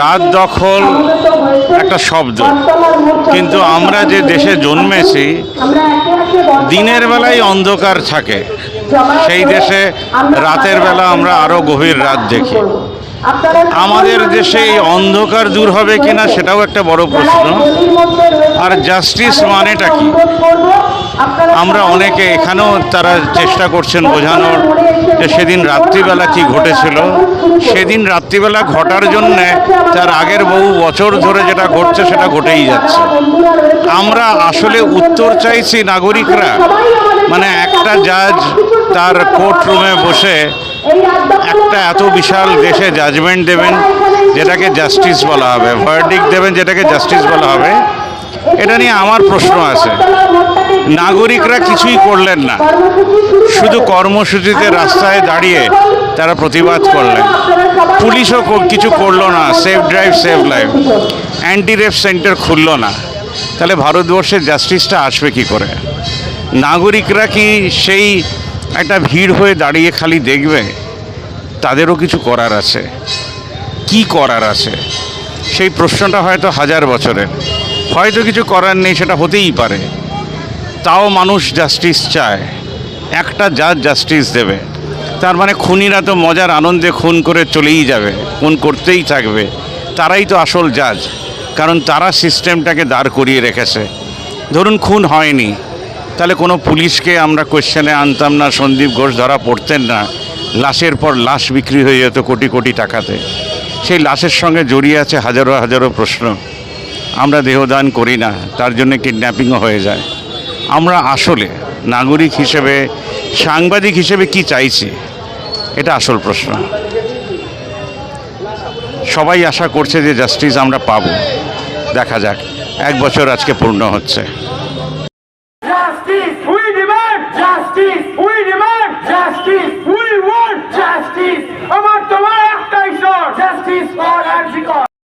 রাত দখল একটা শব্দ। কিন্তু আমরা যে দেশে জন্মেছি দিনের বেলায় অন্ধকার থাকে। সেই দেশে রাতের বেলা আমরা আরও গভীর রাত দেখি। আমাদের দেশে এই অন্ধকার দূর হবে কিনা সেটাও একটা বড় প্রশ্ন। আর জাস্টিস মানেটা কি? আমরা অনেকে এখানেও তারা চেষ্টা করছেন বোঝানোর। সেদিন রাত্রিবেলা কি ঘটেছিল? সেদিন রাত্রিবেলা ঘটার জন্যে তার আগের বহু বছর ধরে যেটা ঘটছে সেটা ঘটেই যাচ্ছে। আমরা আসলে উত্তর চাইছি নাগরিকরা মানে একটা জাজ তার কোর্ট রুমে বসে একটা এত বিশাল দেশে জাজমেন্ট দেবেন, যেটাকে জাস্টিস বলা হবে। ভার্ডিক দেবেন, যেটাকে জাস্টিস বলা হবে। এটা নিয়ে আমার প্রশ্ন আছে। নাগরিকরা কিছুই করলেন না। শুধু কর্মসূচিতে রাস্তায় দাঁড়িয়ে তারা প্রতিবাদ করলেন। পুলিশও কিছু করল না। Safe drive save life anti rape centre খুললো না। তাহলে ভারতবর্ষের জাস্টিসটা আসবে কি করে? নাগরিকরা কি সেই একটা ভিড় হয়ে দাঁড়িয়ে খালি দেখবে? তাদেরও কিছু করার আছে। কি করার আছে? সেই প্রশ্নটা হয়তো হাজার বছরের। হয়তো কিছু করার নেই, সেটা হতেই পারে। তাও মানুষ জাস্টিস চায়। একটা জাজ জাস্টিস দেবে। তার মানে খুনিরা তো মজার আনন্দে খুন করে চলেই যাবে, খুন করতেই থাকবে। তারাই তো আসল জাজ কারণ তারা সিস্টেমটাকে দাঁড় করিয়ে রেখেছে। ধরুন খুন হয়নি, তাহলে কোনো পুলিশকে আমরা কোয়েশ্চেনে আনতাম না, সন্দীপ ঘোষ ধরা পড়তেন না। লাশের পর লাশ বিক্রি হয়ে যেত কোটি কোটি টাকাতে। সেই লাশের সঙ্গে জড়িয়ে আছে হাজারো হাজারো প্রশ্ন। আমরা দেহদান করি না, তার জন্য কিডন্যাপিংও হয়ে যায়। আমরা আসলে নাগরিক হিসেবে, সাংবাদিক হিসেবে কি চাইছি? এটা আসল প্রশ্ন। সবাই আশা করছে যে জাস্টিস আমরা পাব। দেখা যাক, এক বছর আজকে পূর্ণ হচ্ছে।